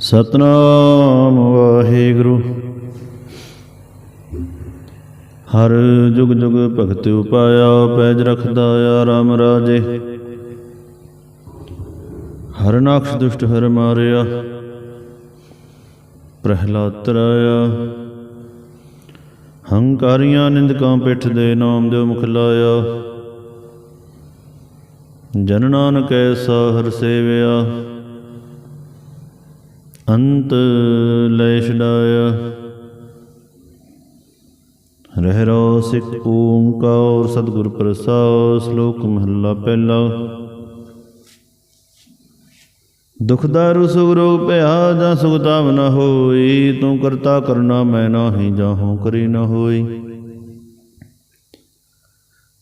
ਸਤਨਾਮ ਵਾਹਿਗੁਰੂ। ਹਰ ਜੁਗ ਜੁਗ ਭਗਤ ਉਪਾਇਆ, ਪੈਜ ਰਖਦਾ ਆ ਰਾਮ ਰਾਜੇ। ਹਰ ਨਾਖਸ਼ ਦੁਸ਼ਟ ਹਰ ਮਾਰਿਆ, ਪ੍ਰਹਿਲਾਦ ਤਰਾਇਆ। ਹੰਕਾਰੀਆਂ ਨਿੰਦਕਾਂ ਪਿੱਠ ਦੇ ਨਾਮ ਦੇ ਮੁਖ ਲਾਇਆ। ਜਨ ਨਾਨਕ ਐਸਾ ਹਰ ਸੇਵਿਆ। ਅੰਤ ਲੈ ਛਡਾਇਆ ਰਹਿ ਰੋ ਸਿੱਖ ਓੰਕਾਰ ਸਤਿਗੁਰ ਪ੍ਰਸਾਦ, ਸ਼ਲੋਕ ਮਹੱਲਾ ਪਹਿਲਾ। ਦੁਖ ਦਾਰੂ, ਸੁਖ ਰੋਗ ਭਇਆ ਜਾਂ ਸੁਖ ਤਾਪ ਨ ਹੋਈ, ਤੂੰ ਕਰਤਾ ਕਰਨਾ ਮੈਂ ਨਾਹੀ ਜਾਹੂ ਕਰੀ ਨ ਹੋਈ।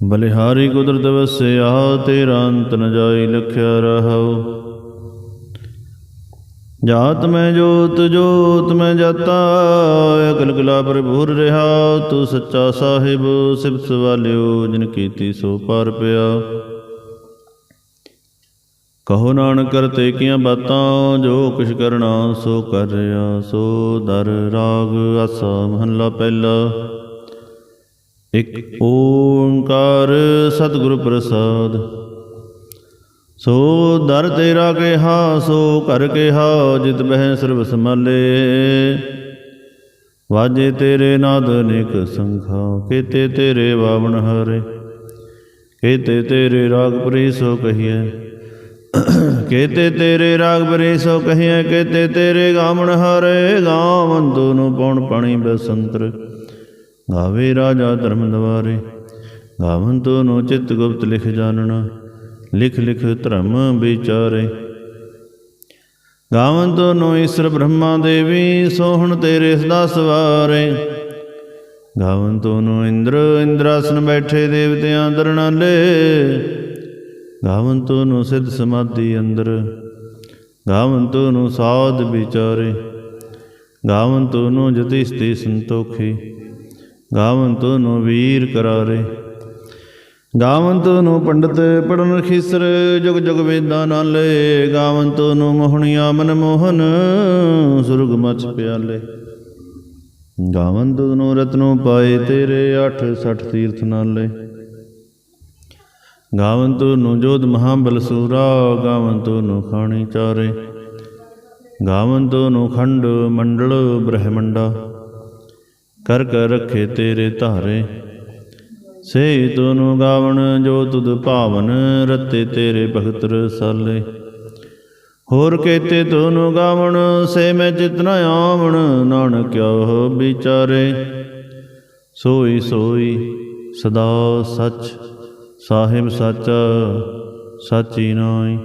ਬਲਿਹਾਰੀ ਕੁਦਰਤ ਵਸਿਆ, ਤੇਰਾ ਅੰਤ ਨ ਜਾਈ, ਲਖਿਆ ਰਹਾਉ। ਜਾਤ ਮੈਂ ਜੋਤ ਜੋਤ ਮੈਂ ਜਾਤਾ, ਅਕਲ ਕਲਾ ਪ੍ਰਭੁਰ ਰਹਾ, ਤੂੰ ਸੱਚਾ ਸਾਹਿਬ, ਸਿਫਤ ਵਾਲਿਓ ਜਿਨ ਕੀਤੀ ਸੋ ਪਰ ਪਿਆ। ਕਹੋ ਨਾਨਕ, ਕਰਤੇ ਕੀਆਂ ਬਾਤਾਂ, ਜੋ ਕੁਛ ਕਰਨਾ ਸੋ ਕਰ ਰਿਆ, ਸੋ ਦਰ ਰਾਗ, ਆਸਾ ਮਹੱਲਾ ਪਹਿਲਾ। ਇਕ ਓੰਕਾਰ ਸਤਿਗੁਰ ਪ੍ਰਸਾਦ ਸੋ ਦਰ ਤੇਰਾ ਕਿਹਾ, ਸੋ ਘਰ ਕਿਹਾ, ਜਿਤ ਬਹਿ ਸਰਬ ਸਮਾਲੇ ਵਾਜੇ ਤੇਰੇ ਨਾਦ ਨਿਕ ਸੰਖਾ, ਕੀਤੇ ਤੇਰੇ ਬਾਵਨ ਹਰੇ। ਕੀਤੇ ਤੇਰੇ ਰਾਗ ਪ੍ਰੀ ਸੋ ਕਹੀਐ। ਕੀਤੇ ਤੇਰੇ ਰਾਗ ਪ੍ਰੀ ਸੋ ਕਹੀਐ, ਕੀਤੇ ਤੇਰੇ ਗਾਵਨ ਹਰੇ। ਗਾਵਨ ਨੂੰ ਪਉਣ ਪਾਣੀ ਬਸੰਤਰ, ਗਾਵੇ ਰਾਜਾ ਧਰਮ ਦਵਾਰੇ। ਗਾਵਨ ਨੂੰ ਚਿਤ ਗੁਪਤ ਲਿਖ ਜਾਣਨਾ ਲਿਖ ਲਿਖ ਧਰਮ ਵਿਚਾਰੇ। ਗਾਵਨ ਤੋਨੋ ਈਸ਼ਰ ਬ੍ਰਹਮਾ ਦੇਵੀ, ਸੋਹਣ ਤੇਰੇ ਸਦਾ ਸਵਾਰੇ ਗਾਵਨ ਤੋਨੋ ਇੰਦਰ, ਇੰਦਰਾਸਨ ਬੈਠੇ ਦੇਵਤਿਆਂ ਦਰਣਾਲੇ ਗਾਵਨ ਤੋਨੋ ਸਿੱਧ ਸਮਾਧੀ ਅੰਦਰ। ਗਾਵਨ ਤੋਨੋ ਸਾਧ ਵਿਚਾਰੇ। ਗਾਵਨ ਤੋਨੋ ਜਤੀ ਸਤੀ ਸੰਤੋਖੀ। ਗਾਵਨ ਤੋਨੋ ਵੀਰ ਕਰਾਰੇ। ਗਾਵੰਤ ਨੂੰ ਪੰਡਤ ਪੜਨ ਖਿਸਰ, ਜੁਗ ਜੁਗ ਵੇਦਾਂ ਨਾਲੇ ਗਾਵੰਤ ਨੂੰ ਮੋਹਣੀਆ ਮਨ ਮੋਹਨ, ਸੁਰਗ ਮਚ ਪਿਆਲੇ। ਗਾਵੰਤ ਨੂੰ ਰਤਨੋ ਪਾਏ ਤੇਰੇ 8 60 ਤੀਰਥ ਨਾਲੇ। ਗਾਵੰਤ ਨੂੰ ਜੋਧ ਮਹਾਬਲ ਸੂਰਾ, ਗਾਵੰਤ ਨੂੰ ਖਾਣੀ ਚਾਰੇ। ਗਾਵੰਤ ਨੂੰ ਖੰਡ ਮੰਡਲ ਬ੍ਰਹਮੰਡਾ। ਕਰ ਕਰ ਰੱਖੇ ਤੇਰੇ ਧਾਰੇ। ਸੇ ਤੁਨੁ ਗਾਵਣ ਜੋ ਤੁਧ ਭਾਵਨ ਰਤੇ ਤੇਰੇ ਭਗਤ ਰਸਾਲੇ। ਹੋਰ ਕੇਤੇ ਤੁਨੁ ਗਾਵਣ ਸੇ ਮੈਂ ਚਿਤਨ ਆਵਣ ਨਾਨਕਿਆ ਵਿਚਾਰੇ। ਸੋਈ ਸੋਈ ਸਦਾ ਸੱਚ, ਸਾਹਿਬ ਸੱਚ, ਸਾਚੀ ਨਾਈ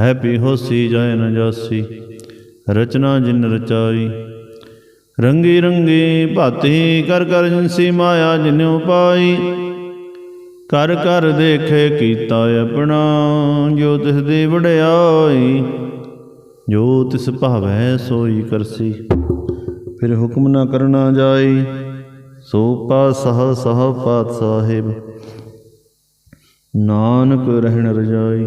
ਹੈ ਪੀ ਹੋਸੀ ਜੈ ਨ ਜਾਸੀ, ਰਚਨਾ ਜਿਨ ਰਚਾਈ ਰੰਗੀ ਰੰਗੀ ਭਾਤੀ ਕਰ ਕਰ ਜਿਨਸੀ ਮਾਇਆ ਜਿਨਿਉ ਪਾਈ। ਕਰ ਕਰ ਦੇਖੇ ਕੀਤਾ ਆਪਣਾ, ਜੋ ਤਿਸ ਦੀ ਵਡਿਆਈ, ਜੋ ਤਿਸ ਭਾਵੈ ਸੋਈ ਕਰਸੀ। ਫਿਰ ਹੁਕਮ ਨਾ ਕਰਨਾ ਜਾਈ, ਸੋ ਪਾ ਸਹ ਸਹ ਪਾਤ ਸਾਹਿਬ। ਨਾਨਕ ਰਹਿਣ ਰਜਾਈ।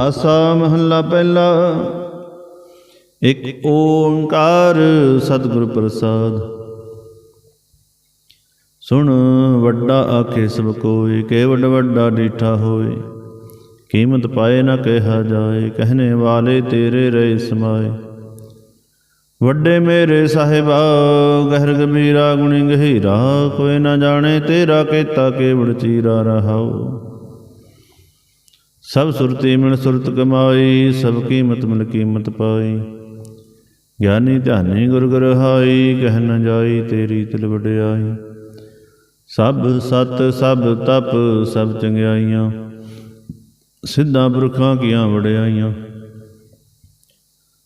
ਆਸਾ ਮਹੱਲਾ ਪਹਿਲਾ ਇਕ ਓੰਕਾਰ ਸਤਿਗੁਰ ਪ੍ਰਸਾਦ। ਸੁਣ ਵੱਡਾ ਆਖੇ ਸਭ ਕੋਈ, ਕੇ ਵੱਡਾ ਡੀਠਾ ਹੋਏ। ਕੀਮਤ ਪਾਏ ਨਾ ਕਿਹਾ ਜਾਏ ਕਹਨੇ ਵਾਲੇ ਤੇਰੇ ਰਹੇ ਸਮਾਏ। ਵੱਡੇ ਮੇਰੇ ਸਾਹਿਬਾ, ਗਹਿਰ ਗੰਭੀਰਾ ਗੁਣੀ ਗਹੀਰਾ, ਕੋਈ ਨਾ ਜਾਣੇ ਤੇਰਾ ਕੀਤਾ ਕੇਵਲ ਚੀਰਾ ਰਹਾਓ। ਸਭ ਸੁਰਤੀ ਮਿਲ ਸੁਰਤ ਕਮਾਈ, ਸਭ ਕੀਮਤ ਮਿਲ ਕੀਮਤ ਪਾਈ। ਗਿਆਨੀ ਧਿਆਨੀ ਗੁਰ ਗੁਰ ਕਹਿ ਨ ਜਾਈ ਤੇਰੀ ਤਿਲ ਵਡਿਆਈ। ਸਭ ਸਤ, ਸਭ ਤਪ, ਸਭ ਚੰਗਿਆਈਆਂ, ਸਿੱਧਾਂ ਪੁਰਖਾਂ ਕੀਆਂ ਵਡਿਆਈਆਂ।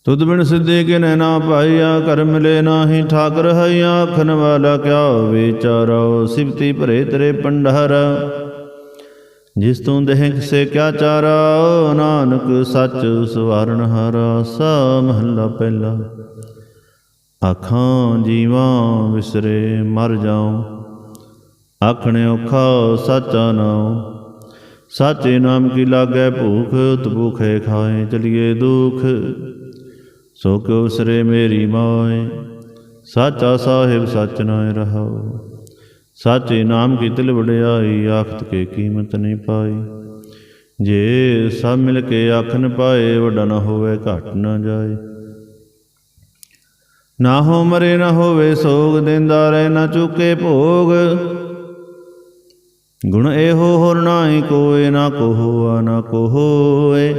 ਤੁਧ ਬਿਨ ਸਿੱਧੇ ਕੇ ਨੈਣਾ ਪਾਈਆ ਕਰ ਮਿਲੇ ਨਾਹੀ ਠਾਕਰ ਹਈਆ, ਆਖਣ ਵਾਲਾ ਕਿਆ ਵਿਚਾਰੋ ਸਿਫਤੀ ਭਰੇ ਤੇਰੇ ਪੰਡਹਰ ਜਿਸ ਤੂੰ ਦੇਹ ਕਿਸੇ ਕਿਆ ਚਾਰਾ, ਨਾਨਕ ਸੱਚ ਸਵਾਰਨ ਹਰਾ, ਸਾ ਮਹੱਲਾ ਪਹਿਲਾ। ਆਖਾਂ ਜੀਵਾਂ ਵਿਸਰੇ ਮਰ ਜਾਉ। ਆਖਣੇ ਔਖਾ ਸਾਚਾ ਨਾਉ। ਸਾਚੇ ਨਾਮ ਕੀ ਲਾਗੈ ਭੂਖ ਤਬੂਖੇ ਖਾਏ ਚਲੀਏ ਦੁਖ। ਸੋ ਕਿਉ ਸਰੇ ਮੇਰੀ ਮਾਏ। ਸਾਚਾ ਸਾਹਿਬ ਸਚ ਨਾਇ ਰਹਾਉ। ਸਾਚੇ ਨਾਮ ਕੀ ਤਿਲ ਵਡਿਆਈ, ਆਖਤ ਕੇ ਕੀਮਤ ਨਹੀਂ ਪਾਈ। ਜੇ ਸਭ ਮਿਲ ਕੇ ਆਖਨ ਪਾਏ, ਵੱਡਾ ਨਾ ਹੋਵੇ ਘਟ ਨਾ ਜਾਏ। ਨਾ ਹੋ ਮਰੇ, ਨਾ ਹੋਵੇ ਸੋਗ, ਦਿੰਦਾ ਰਹਿ, ਨਾ ਚੁੱਕੇ ਭੋਗ। ਗੁਣ ਇਹੋ ਹੋਰ ਨਾਹੀ ਕੋਏ, ਨਾ ਕੋ ਨਾ ਕੋ ਹੋਏ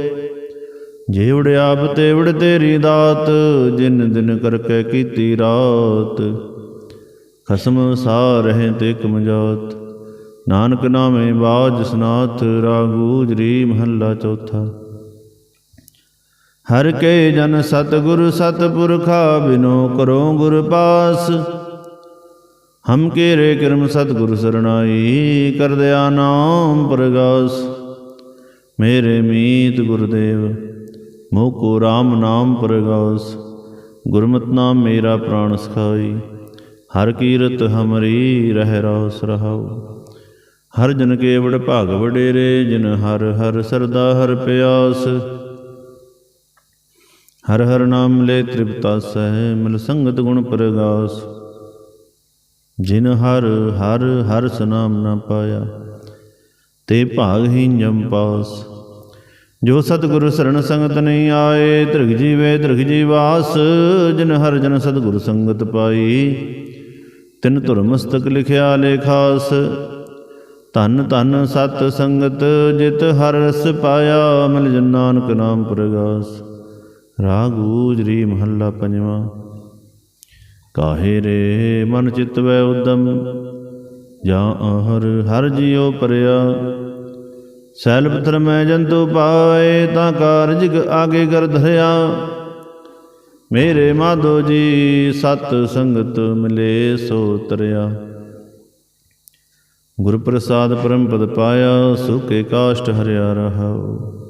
ਜੇ ਉੜਿਆਪ ਤੇ ਉੜ ਤੇਰੀ ਦਾਤ, ਜਿਨ ਦਿਨ ਕਰਕੇ ਕੀਤੀ ਰਾਤ। ਖਸਮ ਸਾ ਰਹੇ ਤੇ ਕਮਜਾਤ ਨਾਨਕ ਨਾਮੇ ਬਾਜ ਸਨਾਥ ਰਾਗੂਜਰੀ ਮਹੱਲਾ ਚੌਥਾ। ਹਰ ਕੇ ਜਨ ਸਤਗੁਰ ਸਤਪੁਰਖਾ ਬਿਨੋ ਕਰੋ ਗੁਰ ਪਾਸ। ਹਮ ਕੇ ਰੇ ਕਰਮ ਸਤਗੁਰ ਸਰਣਾਈ ਕਰ ਦਿਆ ਨਾਮ ਪ੍ਰਗਾਸ। ਮੇਰੇ ਮੀਤ ਗੁਰਦੇਵ ਮੋਕੋ RAM ਨਾਮ ਪ੍ਰਗਾਸ। ਗੁਰਮਤਿ ਨਾਮ ਮੇਰਾ ਪ੍ਰਾਣ ਸਖਾਈ, ਹਰ ਕੀਰਤ ਹਮਰੀ ਰਹਿ ਰੋਸ ਰਹਾਉ। ਹਰ ਜਨ ਕੇ ਵਡ ਭਾਗ ਵਡੇਰੇ, ਜਿਨ ਹਰ ਹਰ ਸਰਦਾ ਹਰ ਪਿਆਸ। ਹਰ ਹਰ ਨਾਮ ਲੈ ਤ੍ਰਿਪਤਾ ਸਹਿ ਮਿਲ ਸੰਗਤ ਗੁਣ ਪ੍ਰਗਾਸ। ਜਿਨ ਹਰ ਹਰ ਹਰ ਸਨਾਮ ਨਾ ਪਾਇਆ, ਤੇ ਭਾਗਹੀਨ ਜਮ ਪਾਸ। ਜੋ ਸਤਿਗੁਰ ਸਰਣ ਸੰਗਤ ਨਹੀਂ ਆਏ ਧ੍ਰਿਗ ਜੀਵੇ ਧ੍ਰਿਗ ਜੀਵਾਸ। ਜਿਨ ਹਰ ਜਨ ਸਤਿਗੁਰ ਸੰਗਤ ਪਾਈ, ਤਿਨ ਧੁਰ ਮਸਤਕ ਲਿਖਿਆ ਲੇਖਾਸ ਧਨ ਧਨ ਸਤ ਸੰਗਤ, ਜਿਤ ਹਰ ਰਸ ਪਾਇਆ, ਮਿਲ ਜਨ ਨਾਨਕ ਨਾਮ ਪ੍ਰਗਾਸ। ਰਾਗ ਊਜਰੀ ਮਹੱਲਾ ਪੰਜਵਾਂ। ਕਾਹੇ ਰੇ ਮਨ ਚਿਤ ਵੈ ਉਦਮ, ਜਾਂ ਹਰ ਹਰ ਜਿਉ ਪਰਿਆ। ਸੈਲ ਪਥਰ ਮੈਂ ਜੰਤੂ ਪਾਏ, ਤਾਂ ਕਾਰਜ ਆਗੇ ਕਰ ਧਰਿਆ। ਮੇਰੇ ਮਾਧੋ ਜੀ ਸਤ ਸੰਗਤ ਮਿਲੇ ਸੋ ਤਰਿਆ। ਗੁਰ ਪ੍ਰਸਾਦ ਪਰਮ ਪਦ ਪਾਇਆ, ਸੁਖੇ ਕਾਸ਼ਟ ਹਰਿਆ ਰਹਾਉ।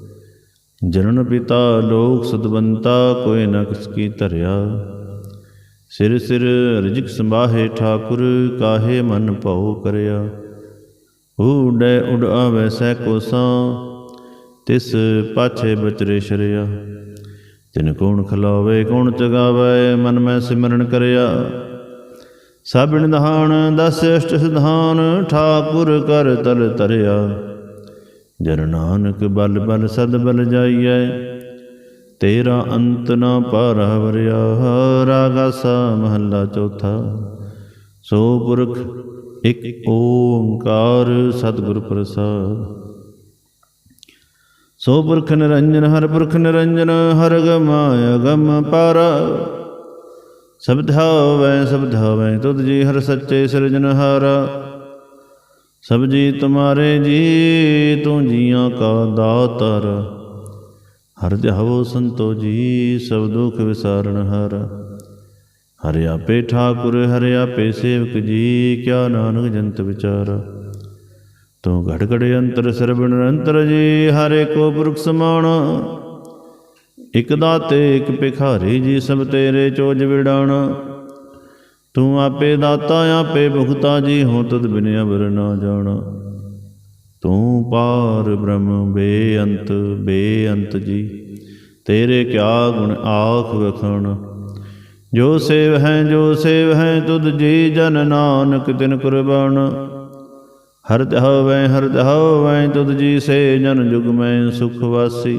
ਜਨਨ ਪਿਤਾ ਲੋਕ ਸਦਵੰਤਾ ਕੋਈ ਨ ਕਿਸ ਕੀ ਧਰਿਆ। ਸਿਰ ਸਿਰ ਰਜਕ ਸੰਭਾਹੇ ਠਾਕੁਰ, ਕਾਹੇ ਮਨ ਭਉ ਕਰਿਆ। ਉਡੈ ਉਡ ਆਵੈ ਸੈ ਕੋਸਾਂ, ਤਿਸ ਪਾਛੇ ਬਚਰੇ ਸ਼ਰਿਆ। ਤਿਨ ਕੌਣ ਖਲਾਵੇ, ਕੌਣ ਚਗਾਵੇ, ਮਨ ਮੈਂ ਸਿਮਰਨ ਕਰਿਆ। ਸਭ ਨਿਧਾਨ ਦਸ ਅਸ਼ਟ ਸਿਧਾਨ, ਠਾਕੁਰ ਕਰ ਤਲ ਤਰਿਆ ਜਨ ਨਾਨਕ ਬਲ ਬਲ ਸਦ ਬਲ ਜਾਈਐ। ਤੇਰਾ ਅੰਤ ਨਾ ਪਾਰਾ ਵਰਿਆ ਰਾਗਾਸਾ ਮਹੱਲਾ ਚੌਥਾ। ਸੋ ਪੁਰਖ, ਇਕ ਓੰਕਾਰ ਸਤਿਗੁਰ ਪ੍ਰਸਾਦ। ਸੋ ਪੁਰਖ ਨਿਰੰਜਨ, ਹਰ ਪੁਰਖ ਨਿਰੰਜਨ, ਹਰ ਗਮਾਇ ਗਮ ਪਰ। ਸਬਦ ਹੋਵੈ ਸਬਦ ਤੁਧ ਜੀ ਹਰ ਸੱਚੇ ਸਿਰਜਨਹਾਰ। ਸਭ ਜੀ ਤੁਮਾਰੇ ਜੀ, ਤੂੰ ਜੀਆਂ ਕਾ ਦਾਤਰ। ਹਰ ਜਹਵੋ ਸੰਤੋ ਜੀ, ਸਭ ਦੁਖ ਵਿਸਾਰਨ ਹਰ। ਹਰਿ ਆਪੇ ਠਾਕੁਰ, ਹਰਿ ਆਪੇ ਸੇਵਕ ਜੀ, ਕਿਆ ਨਾਨਕ ਜੰਤ ਵਿਚਾਰ। ਤੂੰ ਘੜ ਘੜ ਅੰਤਰ ਸਰਬ ਨਿਰੰਤਰ ਜੀ, ਹਰੇ ਕੋ ਪੁਰਖ ਸਮਾਣ। ਇਕ ਦਾਤੇ, ਇਕ ਭਿਖਾਰੀ ਜੀ, ਸਭ ਤੇਰੇ ਚੋਜ ਵਿਡਾਣ ਤੂੰ ਆਪੇ ਦਾਤਾ, ਆਪੇ ਭੁਗਤਾ, ਜੀ ਹੋ ਤਦ ਬਿਨ ਅਵਰ ਨਾ ਜਾਣਾ। ਤੂੰ ਪਾਰ ਬ੍ਰਹਮ, ਬੇਅੰਤ ਬੇਅੰਤ ਜੀ, ਤੇਰੇ ਕਿਆ ਗੁਣ ਆਖ ਵਖਣ। ਜੋ ਸੇਵ ਹੈ, ਜੋ ਸੇਵ ਹੈ, ਤੁਧ ਜੀ ਜਨ ਨਾਨਕ ਤਿਨ ਕੁਰਬਾਨ। ਹਰ ਹੋਵੈ ਹਰ ਹੋਵੈ ਤੁਧ ਜੀ ਸੇ ਜਨ ਜੁਗ ਮੈਂ ਸੁਖ ਵਾਸੀ।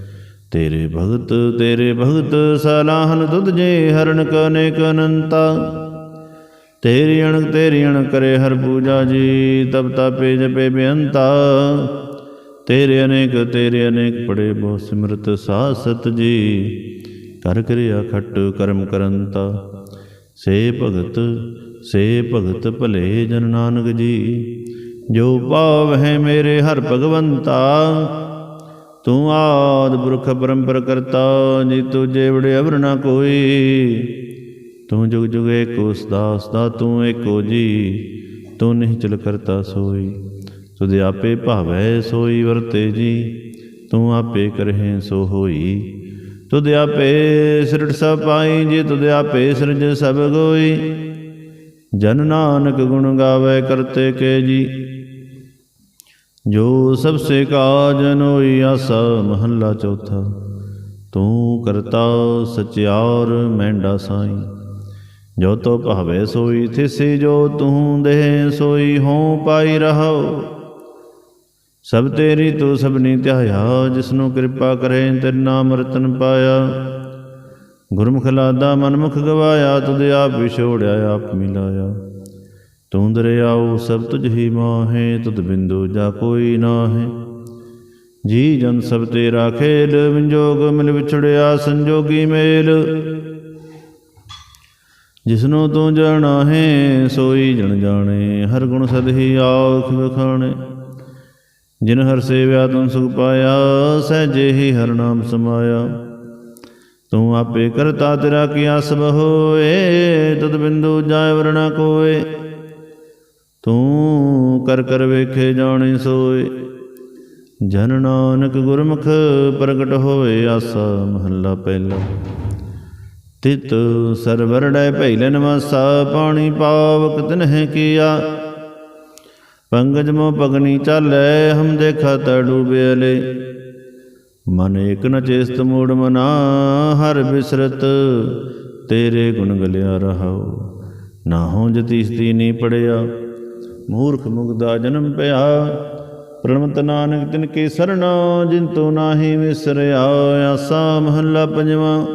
ਤੇਰੇ ਭਗਤ ਤੇਰੇ ਭਗਤ ਸਲਾਹਨ ਤੁਧ ਜੇ ਹਰਨ ਕਨੇਕ ਅਨੰਤਾ। ਤੇਰੀ ਅਣਕ ਤੇਰੀ ਅਣਕ ਕਰੇ ਹਰ ਪੂਜਾ ਜੀ ਤਬ ਤਾਪੇ ਜਪੇ ਬੇਅੰਤਾ। ਤੇਰੇ ਅਨੇਕ ਤੇਰੇ ਅਨੇਕ ਪੜੇ ਬਹੁ ਸਿਮਰਤ ਸਾਸਤ ਜੀ ਕਰ ਕਰਿਆ ਖੱਟ ਕਰਮ ਕਰੰਤਾ। ਸੇ ਭਗਤ ਸੇ ਭਗਤ ਭਲੇ ਜਨ ਨਾਨਕ ਜੀ, ਜੋ ਪਾਵ ਹੈ ਮੇਰੇ ਹਰ ਭਗਵੰਤਾ। ਤੂੰ ਆਦ ਪੁਰਖ ਪਰੰਪਰ ਕਰਤਾ ਜੀ ਤੂੰ ਜੇਵੜੇ ਅਵਰ ਨਾ ਕੋਈ। ਤੂੰ ਜੁਗ ਜੁਗ ਏਕੋ ਸਦਾ ਸਦਾ ਤੂੰ ਏਕੋ ਜੀ, ਤੂੰ ਨਹੀਂ ਚਲ ਕਰਤਾ ਸੋਈ। ਤੁਧ ਆਪੇ ਭਾਵੈ ਸੋਈ ਵਰਤੇ ਜੀ, ਤੂੰ ਆਪੇ ਕਰਹਿ ਸੋ ਹੋਈ। ਤੁਧ ਆਪੇ ਸਿਰਟ ਸਭ ਪਾਈ, ਜੀ ਤੁਧ ਆਪੇ ਸਿਰਜ ਸਭ ਗੋਈ। ਜਨ ਨਾਨਕ ਗੁਣ ਗਾਵੇ ਕਰਤੇ ਕੇ ਜੀ। ਜੋ ਸਭ ਸੇ ਕਾਜ ਨੋਈ ਆਸਾ, ਮਹੱਲਾ ਚੌਥਾ। ਤੂੰ ਕਰਤਾ ਸਚਿਆਰ ਮੈਂਡਾ ਸਾਈ। ਜੋ ਤੋ ਭਾਵੇ ਸੋਈ, ਥਿਸੀ ਜੋ ਤੂੰ ਦੇਹ ਸੋਈ, ਹੋਂ ਪਾਈ ਰਹੋ ਸਭ ਤੇਰੀ ਤੂੰ ਸਭਨੀ ਧਿਆਇਆ, ਜਿਸਨੂੰ ਕਿਰਪਾ ਕਰੇ, ਤੇਰੇ ਨਾਮ ਰਤਨ ਪਾਇਆ। ਗੁਰਮੁਖ ਲਾਦਾ ਮਨਮੁਖ ਗਵਾਇਆ, ਤੁਧ ਆਪ ਵਿਛੋੜਿਆ, ਆਪ ਮਿਲਾਇਆ। ਤੂੰ ਦਰਿਆਉ ਸਭ ਤੁਝ ਹੀ ਮਾਹੇ, ਤੁਧ ਬਿੰਦੂ ਜਾ ਕੋਈ ਨਾਹੇ। ਜੀ ਜਨ ਸਭ ਤੇਰਾ ਖੇਲ ਵਿੰਜੋਗ ਮਿਲ ਵਿਛੜਿਆ ਸੰਜੋਗੀ ਮੇਲ। ਜਿਸਨੂੰ ਤੂੰ ਜਾਣਾ ਹੈ, ਸੋਈ ਜਣ ਜਾਣੇ, ਹਰ ਗੁਣ ਸਦ ਹੀ ਆਖ ਵਿਖਾਣੇ। ਜਿਨ ਹਰ ਸੇਵਿਆ ਤੂੰ ਸੁਖ ਪਾਇਆ, ਸਹਿਜੇ ਹੀ ਹਰ ਨਾਮ ਸਮਾਇਆ। ਤੂੰ ਆਪੇ ਕਰਤਾ ਤੇਰਾ ਕੀਆ ਸਭ ਹੋਏ ਤਦ ਬਿੰਦੂ ਜਾਇ ਵਰਣਾ ਕੋਏ। ਤੂੰ ਕਰ ਕਰ ਵੇਖੇ ਜਾਣੇ ਸੋਏ। ਜਨ ਨਾਨਕ ਗੁਰਮੁਖ ਪ੍ਰਗਟ ਹੋਏ ਆਸਾ ਮਹੱਲਾ ਪਹਿਲਾ। ਤਿਤ ਸਰਵਰੜੈ ਪਹਿਲੇ ਨਵਾਸਾ, ਪਾਣੀ ਪਾਵਕ ਤਿਨਹਿ ਕੀਆ। ਪੰਗਜ ਮੋ ਪਗਨੀ ਚਾਲੈ, ਹਮ ਦੇਖਾ ਤਾ ਡੂਬਿਆਲੇ ਮਨ ਏਕ ਨ ਚੇਸਤ ਮੂੜ ਮਨਾ, ਹਰ ਬਿਸਰਤ ਤੇਰੇ ਗੁਣ ਗਲਿਆ ਰਹਾਉ। ਨਾ ਹੋ ਜਤੀਸਤੀ ਨੀ ਪੜਿਆ। ਮੂਰਖ ਮੁਗਦਾ ਜਨਮ ਪਿਆ। ਪ੍ਰਣਮਤ ਨਾਨਕ ਤਿਨ ਕੇ ਸਰਣਾ, ਜਿਨ ਤੋ ਨਾਹੀ ਵਿਸਰਿਆ, ਆਸਾ ਮਹੱਲਾ ਪੰਜਵਾ।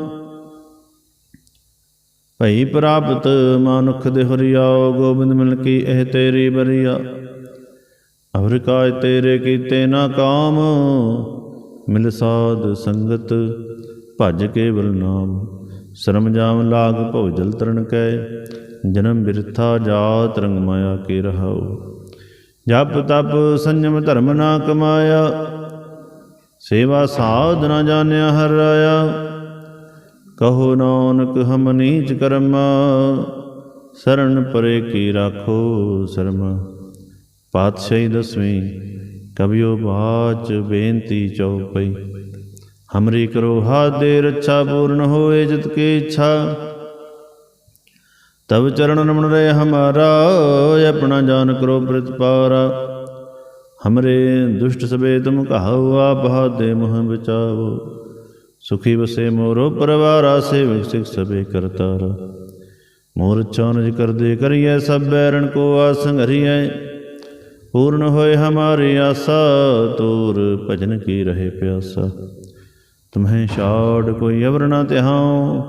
ਭਈ ਪ੍ਰਾਪਤ ਮਾਨੁਖ ਦੇ ਹਰਿਆ, ਗੋਬਿੰਦ ਮਿਲ ਕੀ ਇਹ ਤੇਰੀ ਬਰੀਆ। ਅਵਰ ਕਾਜ ਤੇਰੇ ਕੀਤੇ ਨਾ ਕਾਮ, ਮਿਲ ਸਾਧ ਸੰਗਤ ਭਜ ਕੇਵਲ ਨਾਮ। ਸ਼ਰਮ ਜਾਮ ਲਾਗ ਭਉ ਤਰਨ ਕੈ ਜਨਮ ਬਿਰਥਾ ਜਾਤ ਰੰਗ ਮਾਇਆ ਕੇ ਰਹਾਉ। ਜਪ ਤਪ ਸੰਜਮ ਧਰਮ ਨਾ ਕਮਾਇਆ। ਸੇਵਾ ਸਾਧ ਨਾ ਜਾਣਿਆ ਹਰ ਰਾਇਆ। ਕਹੋ ਨਾਨਕ ਹਮ ਨੀਚ ਕਰਮ। ਸਰਣ ਪਰੇ ਕੀ ਰਾਖੋ ਸ਼ਰਮਾ। ਪਾਤਸ਼ਾਹੀ ਦਸਵੀਂ ਕਬਿਓ ਬਾਚ ਬੇਨਤੀ ਚਉਪਈ। ਹਮਰੀ ਕਰੋ ਹਾਥ ਦੇ ਰੱਛਾ ਪੂਰਨ ਹੋਏ ਜਿਤ ਕੀ ਇੱਛਾ। ਤਬ ਚਰਨ ਰਮਣ ਰੇ ਹਮਾਰਾ ਆਪਣਾ ਜਾਨ ਕਰੋ ਪ੍ਰਤਪਾਰਾ। ਹਮਰੇ ਦੁਸ਼ਟ ਸਬੇ ਤੁਮ ਕਹਾਉ ਆਪ ਹਾਦੇ ਮੋਹ ਬਚਾਵੋ ਸੁਖੀ ਵਸੇ ਮੋਰੋ ਪਰਵਾਰਾ, ਸੇਵਕ ਸਿਖ ਸਬੇ ਕਰਤਾਰਾ। ਮੋਰ ਚਾਨਜ ਕਰਦੇ ਕਰੀਐ, ਸਭ ਬੈਰਣ ਕੋ ਆਸੰਗਰੀਐ ਪੂਰਨ ਹੋਏ ਹਮਾਰੀ ਆਸਾ, ਤੂਰ ਭਜਨ ਕੀ ਰਹੇ ਪਿਆਸਾ। ਤੁਮਹਿ ਛਾੜ ਕੋਈ ਅਵਰ ਨਾ ਤਿਹਾਉ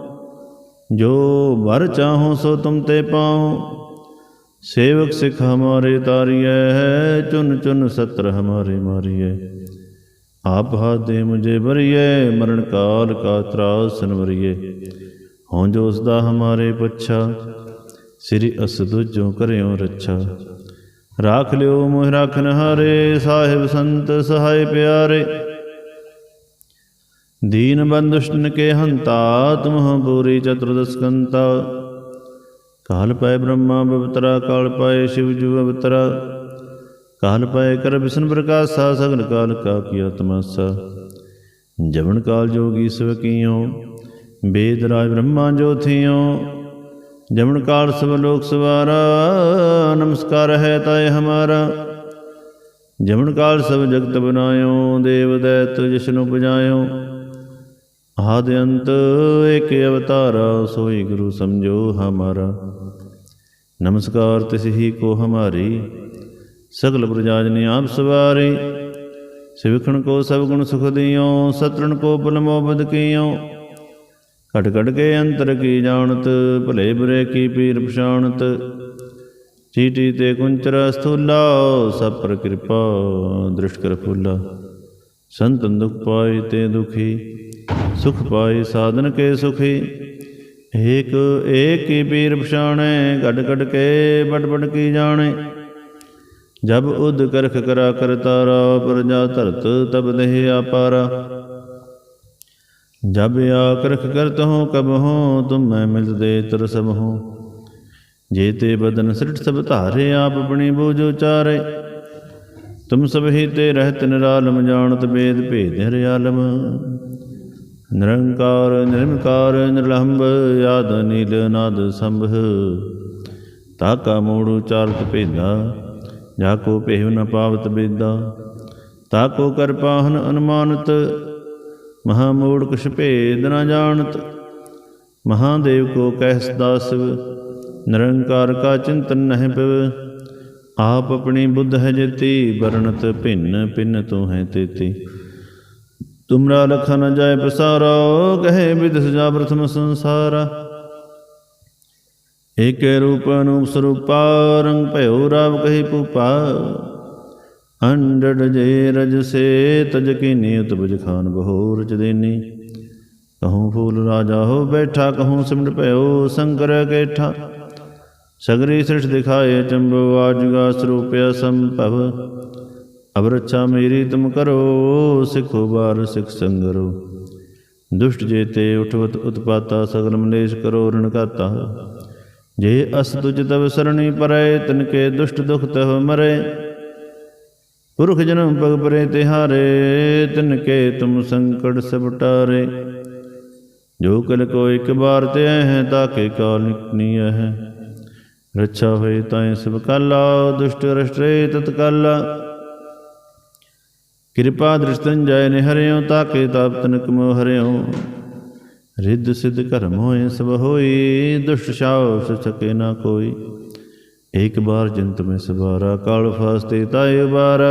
ਜੋ ਵਰ ਚਾਹੋ ਸੋ ਤੁਮ ਤੇ ਪਾਉ ਸੇਵਕ ਸਿਖ ਹਮਾਰੇ ਤਾਰੀਐ ਚੁਨ ਚੁਨ ਸਤਰ ਹਮਾਰੇ ਮਾਰੀਐ। ਆਪ ਹਾਦੇ ਮੁਝੇ ਬਰੀਏ ਮਰਨ ਕਾਲ ਕਾ ਤਰਾਸ ਸਨਵਰੀਏ ਹੋਂ ਜੋ ਉਸ ਦਾ ਹਮਾਰੇ ਪੱਛਾ, ਸ੍ਰੀ ਅਸਦੁ ਜੋ ਕਰਿਓ ਰੱਛਾ। ਰਾਖ ਲਿਓ ਮੋਹ ਰਾਖਨ ਹਾਰੇ ਸਾਹਿਬ ਸੰਤ ਸਹਾਇ ਪਿਆਰੇ। ਦੀਨ ਬੰਦੁਸ਼ਟਨ ਕੇ ਹੰਤਾ ਤੁਮਹ ਪੂਰੀ ਚਤੁਰਦਸਕੰਤਾ। ਕਾਲ ਪਏ ਬ੍ਰਹਮਾ ਬਵਤਰਾ, ਕਾਲ ਪਏ ਸ਼ਿਵ ਜੂ ਅਵਤਰਾ ਕਾਲ ਪਏ ਕਰ ਵਿਸ਼ਨ ਪ੍ਰਕਾਸ਼ਾ, ਸਗਨ ਕਾਲ ਕਾ ਕੀਆ ਤਮਸਾ ਜਵਨ ਕਾਲ ਜੋਗੀ ਸਵ ਕੀਓ, ਬੇਦ ਰਾਜ ਬ੍ਰਹਮਾ ਜੋਥਿਓ ਜਮਨ ਕਾਲ ਸਭ ਲੋਕ ਸਵਾਰਾ, ਨਮਸਕਾਰ ਹੈ ਤਾਏ ਹਮਾਰਾ। ਜਮਨ ਕਾਲ ਸਭ ਜਗਤ ਬਨਾਇਓ, ਦੇਵ ਦੈਤ ਜਿਸਨੂੰ ਪੁਜਾਇਓ ਆਦ ਅੰਤ ਏਕ ਅਵਤਾਰਾ, ਸੋਈ ਗੁਰੂ ਸਮਝੋ ਹਮਾਰਾ। ਨਮਸਕਾਰ ਤਿਸ ਹੀ ਕੋ ਹਮਾਰੀ। ਸਗਲ ਪ੍ਰਜਾਜਨੀ ਆਪ ਸਵਾਰੀ। ਸਿਵਖਣ ਕੋ ਸਭ ਗੁਣ ਸੁਖ ਦਿਓ, ਸਤਰਣ ਕੋ ਬਲ ਮੋਬਦ ਕੀਓ। ਘਟ ਘਟ ਕੇ ਅੰਤਰ ਕੀ ਜਾਣਤ, ਭਲੇ ਬੁਰੇ ਕੀ ਪੀਰ ਪਛਾਣਤ। ਚੀਟੀ ਤੇ ਕੁੰਚਰ ਸਥੂਲਾ ਸਭ ਪਰ ਕਿਰਪਾ ਦ੍ਰਿਸ਼ਟ ਕਰ ਫੁੱਲਾ। ਸੰਤਨ ਦੁਖ ਪਾਏ ਤੇ ਦੁਖੀ। ਸੁਖ ਪਾਏ ਸਾਧਨ ਕੇ ਸੁਖੀ। ਏਕ ਏਕ ਹੀ ਪੀਰ ਪਛਾਣੈ, ਘਟ ਘਟ ਕੇ ਬਟ ਬਟ ਕੀ ਜਾਣੈ। ਜਬ ਉਦ ਕਰਖ ਕਰਾ ਕਰਤਾਰਾ ਪ੍ਰਜਾ ਧਰਤ ਤਬ ਦੇਹ ਆਪਾਰਾ ਜਬ ਆਕਰਖ ਕਰਤ ਹੋ ਕਬ ਹੋ, ਤੁਮ ਮੈਂ ਮਿਲਤ ਦੇ ਤਰ ਸਭ ਹੋ। ਜੇ ਤੇ ਬਦਨ ਸ੍ਰਿਟ ਸਭ ਧਾਰੇ, ਆਪ ਆਪਣੀ ਬੋਝ ਉਚਾਰੇ। ਤੁਮ ਸਭ ਹੀ ਤੇ ਰਹਿਤ ਨਿਰਾਲਮ, ਜਾਣਤ ਬੇਦ ਭੇਦ ਹਰਿਆਲਮ। ਨਿਰੰਕਾਰ ਨਿਰਮਕਾਰ ਨਿਰਲੰਭ ਆਦ ਨੀਲ ਨਾਦ ਸੰਬ ਤਾ ਕਾ ਮੂੜ ਉਚਾਰਤ ਭੇਦਾ, ਜਾ ਕੋ ਭੇਵ ਨ ਪਾਵਤ ਬੇਦਾ। ਤਾਕੋ ਕਰ ਪਾਹਨ ਅਨੁਮਾਨਤ, ਮਹਾ ਮੂੜ ਕੁਛ ਭੇਦ ਨ ਜਾਣਤ। ਮਹਾਦੇਵ ਕੋ ਕਹਿ ਸਦਾ ਸਿਵ ਨਿਰੰਕਾਰ ਕਾ ਚਿੰਤਨ ਨਹਿ ਪਿਵ ਆਪ ਆਪਣੀ ਬੁੱਧ ਹੈ ਜੇਤੀ, ਵਰਣਤ ਭਿੰਨ ਭਿੰਨ ਤੂੰ ਹੈ ਤੇਤੀ। ਤੁਮਰਾ ਲਖ ਨ ਜਾਏ ਪ੍ਰਸਾਰਾ ਕਹੇ ਵਿਦ ਸਜਾ ਪ੍ਰਥਮ ਸੰਸਾਰਾ। ਏਕੇ ਰੂਪ ਅਨੂਪ ਸਰੂਪਾ, ਰੰਗ ਭਇਓ ਰਾਵ ਕਹੀ ਪੂਪਾ ਅੰਡੜ ਜੇ ਰਜ ਸੇ, ਤਜ ਕੀਨੀ ਉਤਬਜ ਖਾਨ ਬਹੁ ਰਚ ਦੇਨੀ। ਕਹੂੰ ਫੂਲ ਰਾਜਾ ਹੋ ਬੈਠਾ, ਕਹੂੰ ਸਿਮਟ ਭਇਓ ਸੰਕਰ ਕੇਠਾ। ਸਗਰੀ ਸ੍ਰਿਸ਼ ਦਿਖਾਏ ਚੰਬੋ ਆਜਗਾ ਸਰੂਪਿਆ ਸੰਭਵ। ਅਬ ਰੱਛਾ ਮੇਰੀ ਤੁਮ ਕਰੋ, ਸਿੱਖੋ ਬਾਰ ਸਿੱਖ ਸੰਗਰੋ ਦੁਸ਼ਟ ਜੇਤੇ ਉਠਵਤ ਉਤਪਾਤਾ, ਸਗਲ ਮਲੇਸ਼ ਕਰੋ ਰਣਕਾਤਾ ਜੇ ਅਸ ਤੁਜ ਤਵ ਸਰਣੀ ਪਰੈ, ਤਨ ਕੇ ਦੁਸ਼ਟ ਦੁਖ ਤਹ ਮਰੇ। ਪੁਰਖ ਜਨਮ ਪਗ ਪਰੇ ਤਿਹਾਰੇ, ਤਿਨ ਕੇ ਤੁਮ ਸੰਕਟ ਸਭ ਟਾਰੇ। ਜੋ ਕਲ ਕੋ ਇੱਕ ਬਾਰ ਤੇ ਹੈ ਤਾਕੇ ਕਾਲ ਨਿਕਨੀ ਹੈ ਰੱਛਾ ਹੋਏ ਤਾਏ ਸਭ ਕਾਲਾ, ਦੁਸ਼ਟ ਰਸ਼ਟਰੇ ਤਤਕਾਲਾ। ਕਿਰਪਾ ਦ੍ਰਿਸ਼ਤਨ ਜੈ ਨਿਹਰਿਓ, ਤਾਕੇ ਤਾਪ ਤਨਕ ਮੋ ਹਰਿਓ। ਰਿੱਧ ਸਿਧ ਕਰਮ ਹੋਏ, ਸਭ ਹੋਈ ਦੁਸ਼ਟ ਛਾਉ ਸਚਕੇ ਨਾ ਕੋਈ। ਇੱਕ ਬਾਰ ਜੰਤ ਮੈਂ ਸਵਾਰਾ, ਕਾਲ ਫਾਸਤੇ ਤਾਇ ਬਾਰ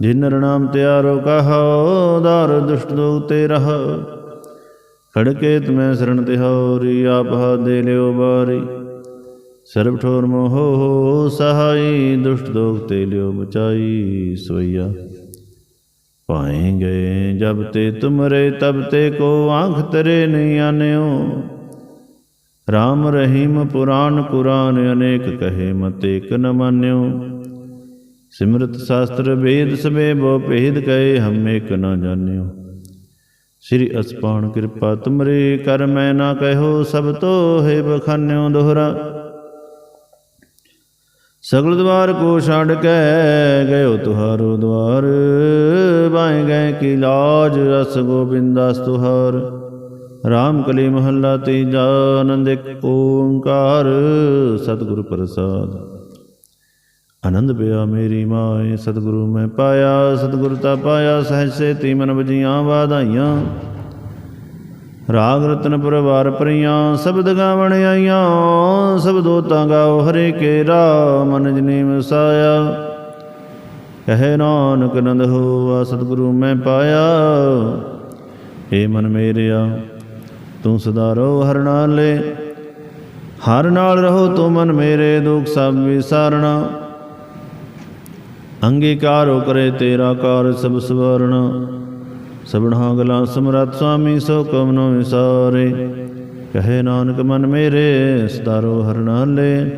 ਜਿਨ ਨਾਮ ਤਿਆਰੋ ਕਹੋ ਦਾਰ ਦੁਸ਼ਟ ਦੋਗ ਤੇ ਰਹ। ਖੜਕੇ ਤੁਮੈ ਸਰਣ ਤਿਹਾਰੀ, ਆਪ ਹਾ ਦੇ ਲਿਓ ਬਾਰੀ ਸਰਬ ਠੋਰ ਮੋਹ ਸਹਾਈ ਦੁਸ਼ਟ ਦੋਗ ਤੇ ਲਿਓ ਬਚਾਈ ਸਵਈਆ। ਪਾਏ ਗਏ ਜਬ ਤੇ ਤੁਮਰੇ, ਤਬ ਤੇ ਕੋ ਆਂਖ ਤਰੇ ਨਹੀਂ ਆਨਿਓ। ਰਾਮ ਰਹੀਮ ਪੁਰਾਨ ਕੁਰਾਨ ਅਨੇਕ ਕਹੇ ਮਤ ਏਕ ਨ ਮਾਨਿਓ। ਸਿਮਰਤ ਸ਼ਾਸਤਰ ਵੇਦ ਸਵੇ ਬੋ ਭੇਦ ਕਹੇ ਹਮ ਏਕ ਨ ਜਾਣਿਓ। ਸ੍ਰੀ ਅਸਪਾਣ ਕਿਰਪਾ ਤੁਮਰੇ, ਕਰ ਮੈਂ ਨਾ ਕਹਿਓ ਸਭ ਤੋ ਹੈ ਬਖਾਨਿਓ ਦੋਹਰਾ। ਸਗਲ ਦਵਾਰ ਕੋ ਛੱਡ ਕੇ ਗਇਓ ਤੁਹਾਰੋ ਦਵਾਰ। ਬਾਏ ਗਏ ਕੀ ਲਾਜ, ਰਸ ਗੋਬਿੰਦਾਸ ਤੁਹਾਰ। ਰਾਮ ਕਲੀ ਮਹੱਲਾ ਤੀਜਾ, ਆਨੰਦ ਇੱਕ ਓੰਕਾਰ। ਸਤਿਗੁਰ ਪ੍ਰਸਾਦ। ਆਨੰਦ ਪਿਆ ਮੇਰੀ ਮਾਏ, ਸਤਿਗੁਰੂ ਮੈਂ ਪਾਇਆ, ਸਤਿਗੁਰ ਤਾ ਪਾਇਆ, ਸਹਿਜ ਸੇ ਤੀ ਮਨ ਬਜੀਆਂ ਵਾਧਾਈਆਂ। ਰਾਗ ਰਤਨ ਪਰਵਾਰ ਪਰੀਆਂ, ਸ਼ਬਦ ਗਾਵਣ ਆਈਆਂ ਸ਼ਬਦੋ ਤਾਂ ਗਾਓ ਹਰੇ ਕੇਰਾ ਮਨ ਜਨੀ ਮਸਾਇਆ ਕਹੇ ਨਾਨਕ ਨੰਦ ਹੋਆ ਸਤਿਗੁਰੂ ਮੈਂ ਪਾਇਆ। ਏ ਮਨ ਮੇਰਿਆ, ਤੂੰ ਸਦਾ ਰਹੋ ਹਰ ਨਾਲੇ। ਹਰ ਨਾਲ ਰਹੋ ਤੂੰ ਮਨ ਮੇਰੇ, ਦੁਖ ਸਭ ਵਿਸਾਰਣਾ। ਅੰਗੀਕਾਰੋ ਕਰੇ ਤੇਰਾ ਕਾਰ ਸਭ ਸਵਰਣਾ। ਸਭਨਾ ਗਲਾ ਸਮਰਤ ਸੁਆਮੀ ਸੋ ਕਮ ਨੋ ਵਿਸਾਰੇ। ਕਹੇ ਨਾਨਕ ਮਨ ਮੇਰੇ ਸਤਾਰੋ ਹਰ ਨਾਲੇ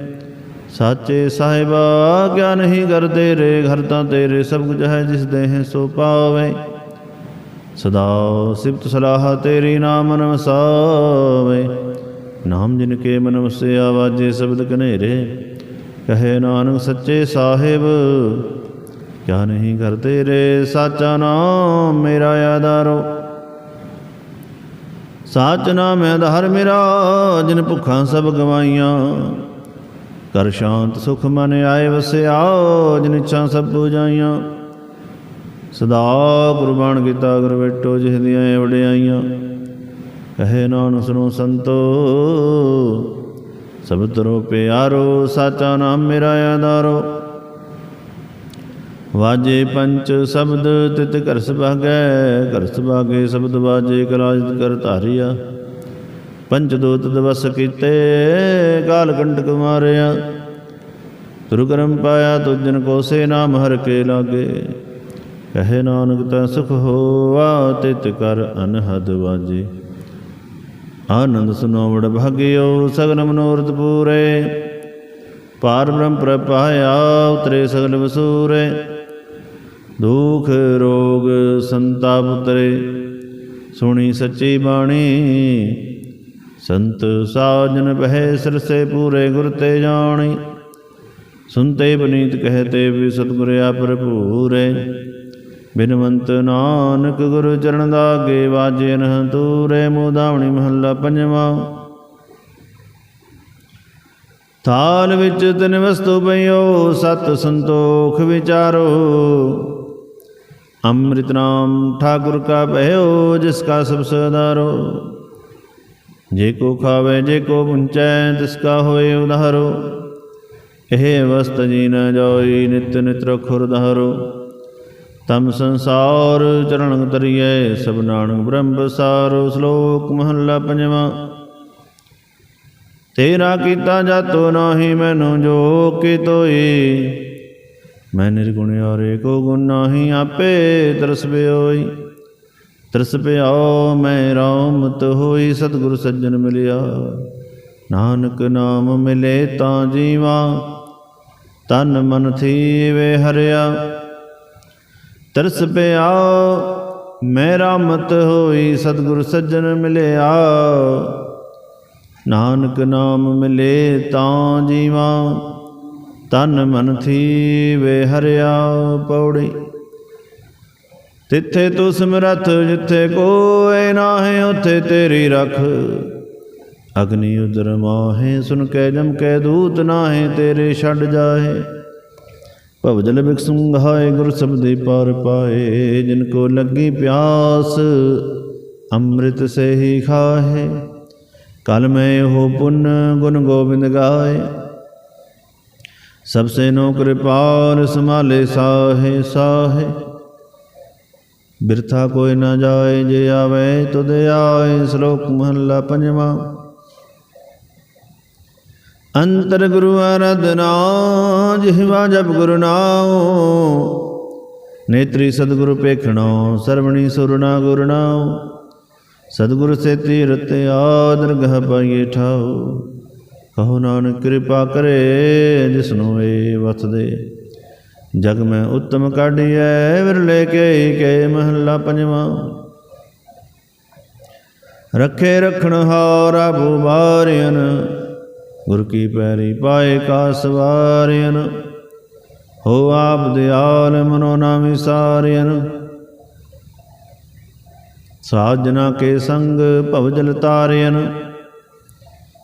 ਸਾਚੇ ਸਾਹਿਬਾ ਕਿਆ ਨਹੀਂ ਕਰਦੇ ਰੇ ਘਰ ਤਾਂ ਤੇਰੇ ਸਭ ਕੁਝ ਹੈ ਜਿਸ ਦੇਹ ਸੋ ਪਾਵੇ। ਸਦਾ ਸਿਫਤ ਸਲਾਹ ਤੇਰੀ ਨਾਮ ਮਨ ਨਾਮ ਜਿਨ ਕੇ ਮਨ ਵਸਿਆ ਆਵਾਜੇ ਸ਼ਬਦ ਕਨੇਰੇ ਕਹੇ ਨਾਨਕ ਸੱਚੇ ਸਾਹਿਬ ਕਿਆ ਨਹੀਂ ਕਰਦੇ ਰੇ ਸਾਚਾ ਨਾਮ ਮੇਰਾ ਆਧਾਰੋ। ਸਾਚ ਨਾਮ ਆਧਾਰ ਮੇਰਾ, ਜਿਨ ਭੁੱਖਾਂ ਸਭ ਗਵਾਈਆਂ। ਕਰ ਸ਼ਾਂਤ ਸੁਖ ਮਨ ਆਏ ਵਸਿਆ, ਜਿਨ ਇੱਛਾ ਸਭ ਪੂਜਾਈਆਂ ਸਦਾ ਗੁਰਬਾਣ ਕੀਤਾ ਗੁਰ ਬੈਠੋ ਜਿਸ ਦੀਆਂ ਵਡਿਆਈਆਂ। ਕਹੇ ਨਾਨਕ ਸੁਨੋ ਸੰਤੋ, ਸਭ ਤਰੋ ਪਿਆਰੋ, ਸਾਚਾ ਨਾਮ ਮੇਰਾ ਆਧਾਰੋ। ਵਾਜੇ ਪੰਚ ਸ਼ਬਦ ਤਿਤ ਘਰ ਸੁਭਾਗੈ, ਘਰ ਸੁਭਾਗੇ ਸ਼ਬਦ ਵਾਜੇ ਕਲਾਜਿਤ ਕਰ ਧਾਰਿਆ। ਪੰਚ ਦੋਤ ਦਵਸ ਕੀਤੇ ਕਾਲ ਕੰਟਕ ਮਾਰਿਆ। ਤੁਰ ਕਰਮ ਪਾਇਆ, ਤੁਜਨ ਕੋ ਸੇ ਨਾਮ ਹਰ ਕੇ ਲਾਗੇ। ਕਹੇ ਨਾਨਕ ਤਾ ਸੁਖ ਹੋਆ, ਤਿਤ ਕਰ ਅਨਹਦ ਵਾਜੇ। ਆਨੰਦ ਸੁਨੋਵੜ ਭਾਗਿਓ ਸਗਨ ਮਨੋਰਥ ਪੂਰੇ। ਪਾਰ ਬ੍ਰਹਮ ਪ੍ਰਪਾਇਆ ਉਤਰੇ ਸਗਲ ਵਸੂਰੇ। ਦੁਖ ਰੋਗ ਸੰਤਾਪ ਉਤਰੇ, ਸੁਣੀ ਸੱਚੀ ਬਾਣੀ। ਸੰਤ ਸਾਜਨ ਬਹਿ ਸਿਰਸੇ ਪੂਰੇ ਗੁਰ ਤੇ ਜਾਣੀ। ਸੁਨਤੇ ਬਨੀਤ ਕਹਤੇ ਵੀ ਸਤਿਗੁਰ ਆਪ ਭਰਪੂਰੇ। ਬਿਨਵੰਤ ਨਾਨਕ ਗੁਰੂ ਚਰਨ ਦਾਗੇ ਵਾਜੇ ਨਹ ਤੂਰੇ ਮੋਦਾਵਣੀ ਮਹੱਲਾ ਪੰਜਵਾਂ। ਥਾਲ ਵਿੱਚ ਤਿਨ ਵਸਤੂ ਪਈਓ, ਸਤ ਸੰਤੋਖ ਵਿਚਾਰੋ। ਅੰਮ੍ਰਿਤ ਨਾਮ ਠਾਕੁਰ ਕਾ ਭਇਓ ਜਿਸ ਕਾ ਸਭ ਸਦਾਰੋ। ਜੇ ਕੋ ਖਾਵੇ, ਜੇ ਕੋ ਪੁੰਚੈ ਤਿਸ ਕਾ ਹੋਏ ਉਧਾਰੋ। ਇਹ ਵਸਤ ਜੀ ਨ ਜਾਈ, ਨਿਤ ਨਿਤ ਰਖੁਰ ਧਾਰੋ। ਤਮ ਸੰਸਾਰ ਚਰਨ ਤਰੀਏ ਸਭ ਨਾਨਕ ਬ੍ਰਹਮ ਬਸਾਰੋ ਸ਼ਲੋਕ ਮਹੱਲਾ ਪੰਜਵਾਂ। ਤੇਰਾ ਕੀਤਾ ਜਾਤੋ ਨਾਹੀ, ਮੈਨੂੰ ਜੋ ਕੀ ਤੋਈ। ਮੈਂ ਨਿਰਗੁਣ ਔਰੇ ਕੋ ਗੁਣ ਨਾਹੀ ਆਪੇ ਤਰਸ ਬਿਓਈ ਤਰਸ ਪਿਆਓ ਮੈਂ ਰਾਮਤ ਹੋਈ, ਸਤਿਗੁਰ ਸੱਜਣ ਮਿਲਿਆ। ਨਾਨਕ ਨਾਮ ਮਿਲੇ ਤਾਂ ਜੀਵਾ, ਤਨ ਮਨ ਥੀਵੇ ਹਰਿਆ। ਤਰਸ ਪਿਆ ਮੇਰਾ ਮਤ ਹੋਈ, ਸਤਿਗੁਰ ਸੱਜਣ ਮਿਲਿਆ। ਨਾਨਕ ਨਾਮ ਮਿਲੇ ਤਾਂ ਜੀਵਾ ਤਨ ਮਨ ਥੀ ਵੇ ਹਰਿਆ ਪੌੜੀ। ਤਿੱਥੇ ਤੂੰ ਸਮਰੱਥ ਜਿੱਥੇ ਕੋਏ ਨਾਹੇ, ਉਥੇ ਤੇਰੀ ਰਖ। ਅਗਨੀ ਉਦਰ ਮਾਹੇ, ਸੁਨ ਕੈ ਜਮ ਕੇ ਦੂਤ ਨਾਹੇ, ਤੇਰੇ ਛੱਡ ਜਾਹੇ। ਭਵਜਲ ਬਿਕ ਸੰਘਾਏ ਗੁਰ ਸਬਦੀ ਪਾਰ ਪਾਏ। ਜਿਨ ਕੋ ਲੱਗੀ ਪਿਆਸ, ਅੰਮ੍ਰਿਤ ਸੇ ਹੀ ਖਾਹੇ। ਕਲ ਮੈਂ ਹੋ ਪੁੰਨ ਗੁਣ ਗੋਬਿੰਦ ਗਾਏ। ਸਭ ਸੇ ਨੋ ਕਿਰਪਾਲ ਸਮਾਲੇ ਸਾਹੇ ਸਾਹੇ ਬਿਰਥਾ ਕੋਈ ਨਾ ਜਾਏ ਜੇ ਆਵੇ ਤੁਧ ਆਏ ਸ਼ਲੋਕ ਮਹੱਲਾ ਪੰਜਵਾਂ ਅੰਤਰ ਗੁਰੂ ਅਰਧਨਾ ਜਿਹਵਾ ਜਪ ਗੁਰੂ ਨਾਉ ਨੇਤਰੀ ਸਤਿਗੁਰੂ ਪੇਖਣੋ ਸਰਵਣੀ ਸੁਰਨਾ ਗੁਰੂ ਨਾਉ ਸਤਿਗੁਰ ਸੇ ਤੀਰਤ ਆਦਰ ਗਹ ਪਾਈਏ ਠਾਉ ਕਹੋ ਨਾਨਕ ਕਿਰਪਾ ਕਰੇ ਜਿਸਨੂੰ ਏ ਵਸਦੇ। ਜਗ ਮੈਂ ਉੱਤਮ ਕਾਢੀਐ ਵਿਰਲੇ ਕੇ ਕੇ ਮਹੱਲਾ ਪੰਜਵਾਂ। ਰੱਖੇ ਰਖਣ ਹਾਰਾ ਬੁਬਾਰਿਆਨ ਗੁਰ ਕੀ ਪੈਰੀ ਪਾਏ ਕਾ ਸਵਾਰਿਆਨ ਹੋ ਆਪ ਦਿਆਲ ਮਨੋ ਨਾ ਵਿਸਾਰਿਆਨ ਸਾਜਨਾ ਕੇ ਸੰਗ ਭਵ ਜਲ ਤਾਰਿਆਨ